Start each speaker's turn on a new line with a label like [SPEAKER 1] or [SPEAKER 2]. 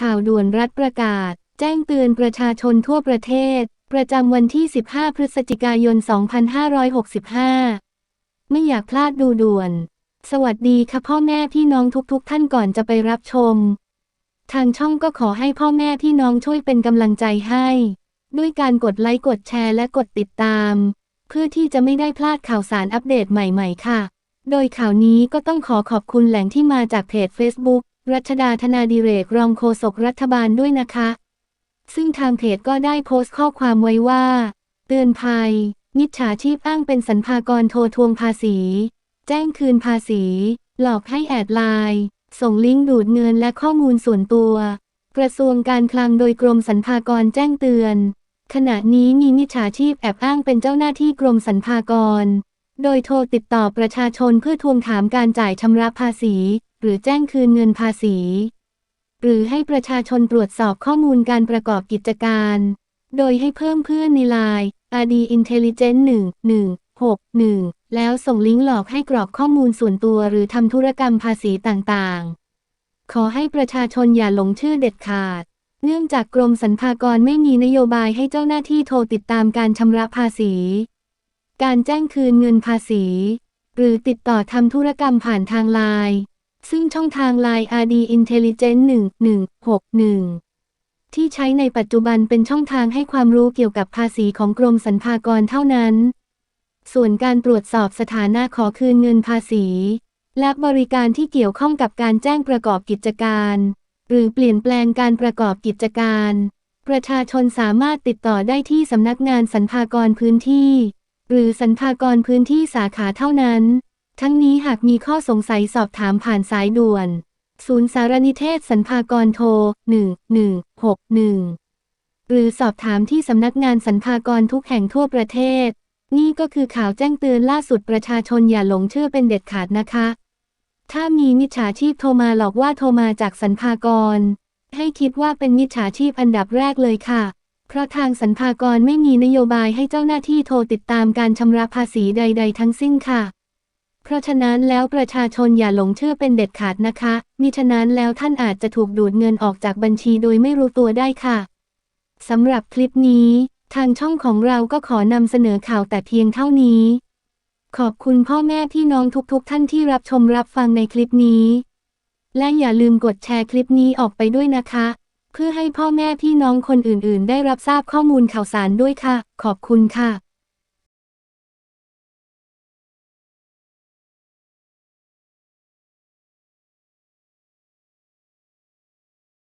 [SPEAKER 1] ข่าวด่วนรัฐประกาศ แจ้งเตือนประชาชนทั่วประเทศ ประจำวันที่ 15 พฤศจิกายน 2565 ไม่อยากพลาดดูด่วน สวัสดีค่ะพ่อแม่พี่น้องทุกๆท่านก่อนจะไปรับชม ทางช่องก็ขอให้พ่อแม่พี่น้องช่วยเป็นกำลังใจให้ ด้วยการกดไลค์กดแชร์และกดติดตาม เพื่อที่จะไม่ได้พลาดข่าวสารอัปเดตใหม่ ๆ ค่ะ โดยข่าวนี้ก็ต้องขอขอบคุณแหล่งที่มาจากเพจ Facebook รัชดาธนาดิเรกรองโฆษกรัฐบาลด้วยนะคะ ซึ่งทางเพจก็ได้โพสต์ข้อความไว้ว่า เตือนภัย มิจฉาชีพอ้างเป็นสรรพากรโทรทวงภาษี แจ้งคืนภาษี หลอกให้แอดไลน์ส่งลิงก์ดูดเงินและข้อมูลส่วนตัว กระทรวงการคลังโดยกรมสรรพากรแจ้งเตือน ขณะนี้มีมิจฉาชีพแอบอ้างเป็นเจ้าหน้าที่กรมสรรพากร โดยโทรติดต่อประชาชนเพื่อทวงถามการจ่ายชำระภาษี รือแจ้งคืนเงินภาษี หรือให้ประชาชนตรวจสอบข้อมูลการประกอบกิจการ โดยให้เพิ่มเพื่อนในไลน์ RD Intelligence 1 1 6 1 แล้วส่งลิงก์หลอกให้กรอกข้อมูลส่วนตัวหรือทำธุรกรรมภาษีต่างๆ ขอให้ประชาชนอย่าหลงเชื่อเด็ดขาด เนื่องจากกรมสรรพากรไม่มีนโยบายให้เจ้าหน้าที่โทรติดตามการชำระภาษี การแจ้งคืนเงินภาษี หรือติดต่อทำธุรกรรมผ่านทางไลน์ ซึ่งช่องทาง Line RD Intelligence 1161 ที่ใช้ในปัจจุบันเป็นช่องทางให้ความรู้เกี่ยวกับภาษีของกรมสรรพากรเท่านั้น ส่วนการตรวจสอบสถานะขอคืนเงินภาษี และบริการที่เกี่ยวข้องกับการแจ้งประกอบกิจการ หรือเปลี่ยนแปลงการประกอบกิจการ ประชาชนสามารถติดต่อได้ที่สำนักงานสรรพากรพื้นที่ หรือสรรพากรพื้นที่สาขาเท่านั้น ทั้งนี้หากมีข้อสงสัยสอบถามผ่านสายด่วน ศูนย์สารนิเทศสรรพากรโทร 1161 หรือสอบถามที่สำนักงานสรรพากรทุกแห่งทั่วประเทศ นี่ก็คือข่าวแจ้งเตือนล่าสุดประชาชนอย่าหลงเชื่อเป็นเด็ดขาดนะคะ ถ้ามีมิจฉาชีพโทรมาหลอกว่าโทรมาจากสรรพากร ให้คิดว่าเป็นมิจฉาชีพอันดับแรกเลยค่ะเพราะทางสรรพากรไม่มีนโยบายให้เจ้าหน้าที่โทรติดตามการชำระภาษีใด ๆ ทั้งสิ้นค่ะ เพราะฉะนั้นแล้วประชาชนอย่าหลงเชื่อเป็นเด็ดขาดนะคะ มิฉะนั้นแล้วท่านอาจจะถูกดูดเงินออกจากบัญชีโดยไม่รู้ตัวได้ค่ะสำหรับคลิปนี้ ทางช่องของเราก็ขอนำเสนอข่าวแต่เพียงเท่านี้ ขอบคุณพ่อแม่พี่น้องทุกๆท่านที่รับชมรับฟังในคลิปนี้ และอย่าลืมกดแชร์คลิปนี้ออกไปด้วยนะคะ เพื่อให้พ่อแม่พี่น้องคนอื่นๆ ได้รับทราบข้อมูลข่าวสารด้วยค่ะ ขอบคุณค่ะ